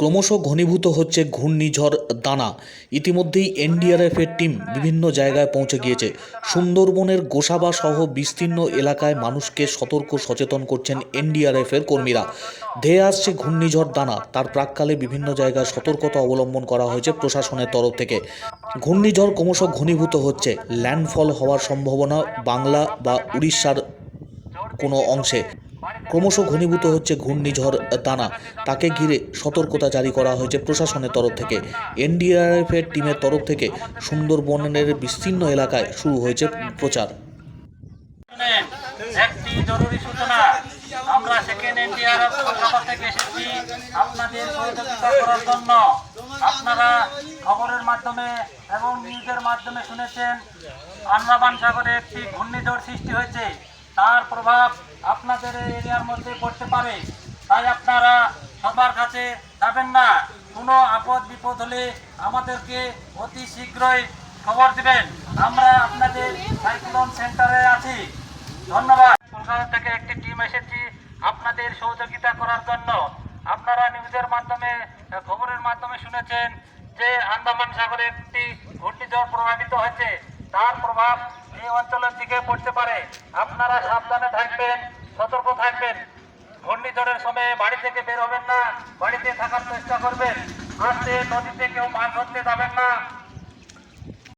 ক্রমশ ঘনীভূত হচ্ছে ঘূর্ণিঝড় দানা। ইতিমধ্যেই এনডিআরএফের টিম বিভিন্ন জায়গায় পৌঁছে গিয়েছে। সুন্দরবনের গোসাবা সহ বিস্তীর্ণ এলাকায় মানুষকে সতর্ক সচেতন করছেন এনডিআরএফের কর্মীরা। ধেয়ে আসছে ঘূর্ণিঝড় দানা। তার প্রাককালে বিভিন্ন জায়গায় সতর্কতা অবলম্বন করা হয়েছে প্রশাসনের তরফ থেকে। ঘূর্ণিঝড় ক্রমশ ঘনীভূত হচ্ছে। ল্যান্ডফল হওয়ার সম্ভাবনা বাংলা বা উড়িষ্যার কোনো অংশে। ক্রমশ ঘনীভূত হচ্ছে ঘূর্ণিঝড় দানা তাকে ঘিরে সতর্কতা জারি করা হয়েছে প্রশাসনের তরফ থেকে। এনডিআরএফের টিমের তরফ থেকে সুন্দরবনের বিস্তীর্ণ এলাকায় শুরু হয়েছে প্রচার। একটি জরুরি সূচনা। আমরা সেকেন্ড এনডিআরএফ কলকাতা থেকে এসেছি। আপনাদের সহযোগিতা করার জন্য। আপনারা খবরের মাধ্যমে এবং নিউজের মাধ্যমে শুনেছেন। আন্দামান সাগরে একটি ঘূর্ণিঝড় সৃষ্টি হয়েছে। তার প্রভাব আপনাদের এরিয়ার মধ্যে পড়তে পারে। তাই আপনারা সবার কাছে যাবেন না। কোনো আপদ বিপদ হলে আমাদেরকে অতি শীঘ্রই খবর দিবেন। আমরা আপনাদের সাইক্লোন সেন্টারে আছি। ধন্যবাদ। কলকাতা থেকে একটি টিম এসেছি আপনাদের সহযোগিতা করার জন্য। আপনারা নিউজের মাধ্যমে, খবরের মাধ্যমে শুনেছেন যে আন্দামান সাগরে একটি ঘূর্ণিঝড় প্রভাবিত হয়েছে। তার প্রভাব এই অঞ্চলের দিকে পড়তে পারে, আপনারা সাবধানে থাকবেন, সতর্ক থাকবেন। ঘূর্ণিঝড়ের সময় বাড়ি থেকে বের হবেন না, বাড়িতে থাকার চেষ্টা করবেন। আসতে নদীতে কেউ মাছ ধরতে যাবেন না